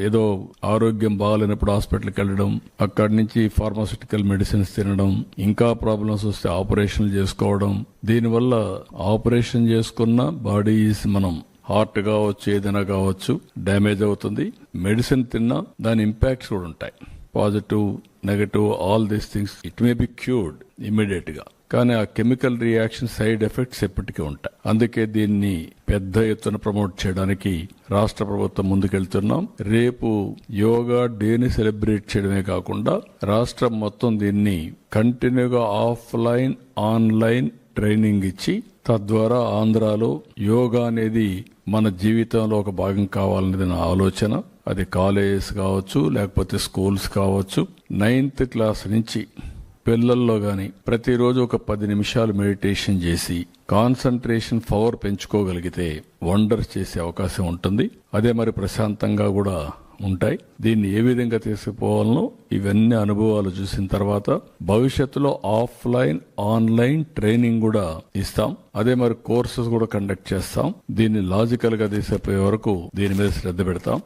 ఏదో ఆరోగ్యం బాగాలేనప్పుడు హాస్పిటల్కి వెళ్ళడం అక్కడి నుంచి ఫార్మాసిటికల్ మెడిసిన్స్ తినడం ఇంకా ప్రాబ్లమ్స్ వస్తే ఆపరేషన్లు చేసుకోవడం. దీనివల్ల ఆపరేషన్ చేసుకున్న బాడీస్ మనం. హార్ట్ కావచ్చు ఏదైనా కావచ్చు డ్యామేజ్ అవుతుంది. మెడిసిన్ తిన్నా దాని ఇంపాక్ట్స్ కూడా ఉంటాయి. Positive negative all these things it may be cured ఇమీడియట్గా కానీ ఆ కెమికల్ రియాక్షన్ సైడ్ ఎఫెక్ట్స్ ఎప్పటికీ ఉంటాయి. అందుకే దీన్ని పెద్ద ఎత్తున ప్రమోట్ చేయడానికి రాష్ట్ర ప్రభుత్వం ముందుకెళ్తున్నాం. రేపు యోగా డేని సెలబ్రేట్ చేయడమే కాకుండా రాష్ట్రం మొత్తం దీన్ని కంటిన్యూగా ఆఫ్లైన్ ఆన్లైన్ ట్రైనింగ్ ఇచ్చి తద్వారా ఆంధ్రాలో యోగా అనేది మన జీవితంలో ఒక భాగం కావాలనేది నా ఆలోచన. అది కాలేజెస్ కావచ్చు లేకపోతే స్కూల్స్ కావచ్చు నైన్త్ క్లాస్ నుంచి పిల్లల్లో కానీ ప్రతిరోజు ఒక పది నిమిషాలు మెడిటేషన్ చేసి కాన్సన్ట్రేషన్ పవర్ పెంచుకోగలిగితే వండర్స్ చేసే అవకాశం ఉంటుంది. అదే మరి ప్రశాంతంగా కూడా ఉంటాయి. దీన్ని ఏ విధంగా తీసుకుపోవాలనో ఇవన్నీ అనుభవాలు చూసిన తర్వాత భవిష్యత్తులో ఆఫ్లైన్ ఆన్లైన్ ట్రైనింగ్ కూడా ఇస్తాం. అదే మరి కోర్సెస్ కూడా కండక్ట్ చేస్తాం. దీన్ని లాజికల్గా తీసేపోయే వరకు దీని మీద శ్రద్ధ పెడతాం.